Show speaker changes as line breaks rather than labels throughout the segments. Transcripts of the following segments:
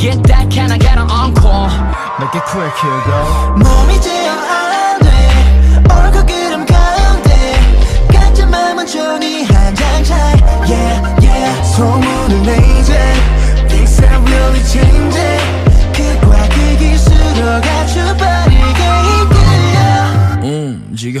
Get that can I get an encore
Make it quick here go 몸이 제어 안돼 얼굴 그림 가운데 같은 맘은 종이 한장 차이 Yeah yeah 소문을 내제 Things are really changing 극과 극이 스쳐가 빠르게 이끌려 움직여 움직여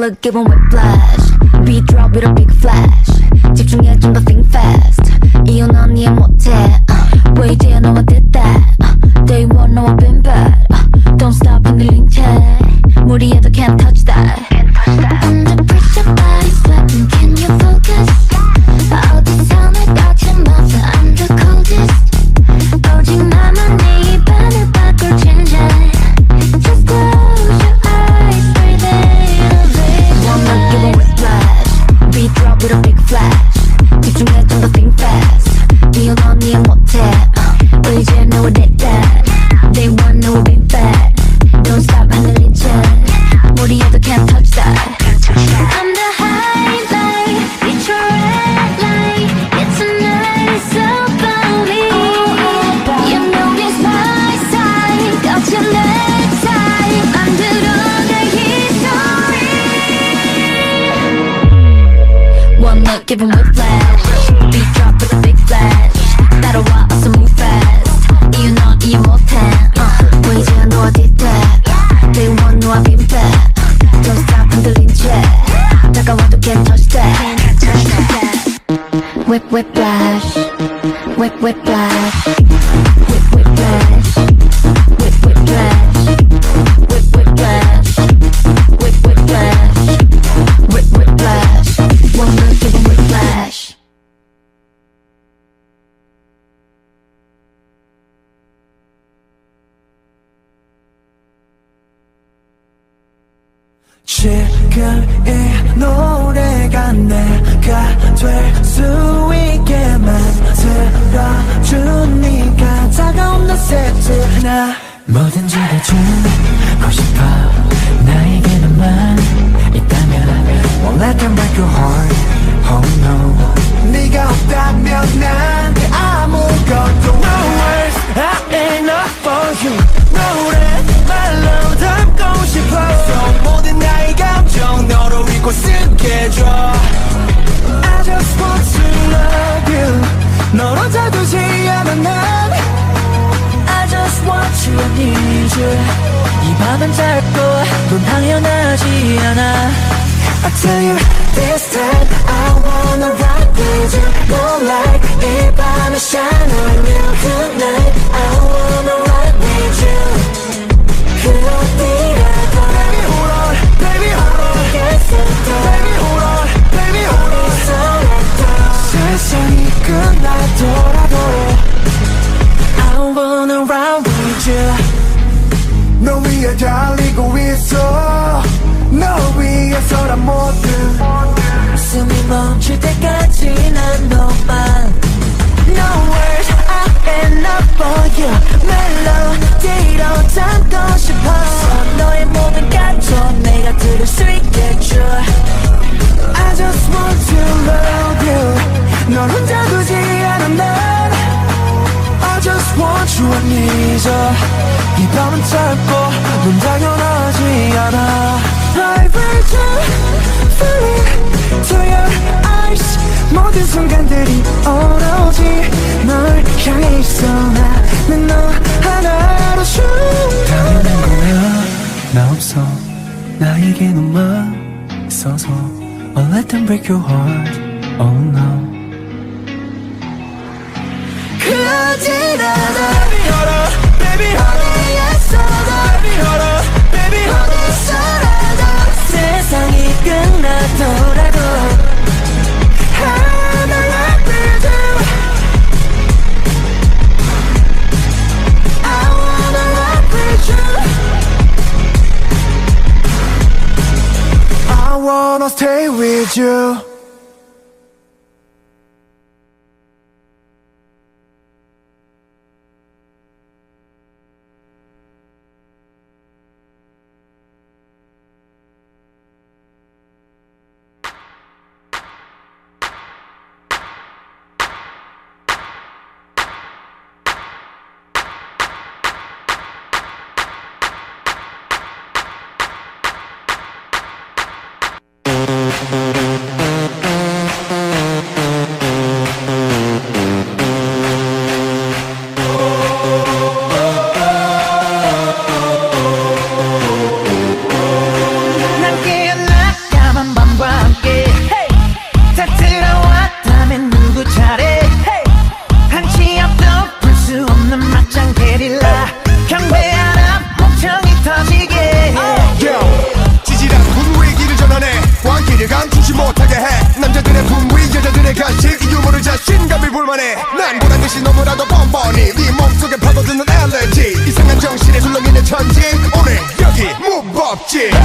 look give 'em whiplash Beat drop with a big flash 집중해 좀 더 think fast 이혼 언니 못해 uh, 왜 이제 너와 did that uh, Day one 너와 been bad uh, Don't stop 흔들린 채 무리해도 giving whiplash. Beat drop with a big flash. That'll why I move fast. Uh, you know, you more ten. Uh, we know I did that. They want know I've been bad. Don't stop and delete chat. Like to can't touch that. Whip, whip, flash. Whip, whip, flash.
지금 이 노래가 내가 될 수 있게 만들어주니까 다가온 너 세트 나 뭐든지 다 주고 싶어 쓰게 해줘 I just want to love you 널 혼자 두지 않아 난 I just want you and need you 이 밤은 짧고 넌 당연하지 않아 I tell you this time I wanna rock with you Moonlight 이 밤에 shine you 너 위에 달리고 있어 너 위에서란 모든 숨이 멈출 때까지 난 너만 No words I am not for you 멜로디로 담고 싶어 너의 모든 감정 내가 들을 수 있겠죠 I just want to love you 널 혼자 두지 않아 난 I just want you and need you 이 밤은 짧고 넌 당연하지 않아 Vibration Feeling to your eyes 모든 순간들이 오로지 널 향해 있어 나는 너 하나로 춤 당연한 거야 없어 나에게는 있어서 Won't let them break your heart Oh no 그러진 wanna stay with you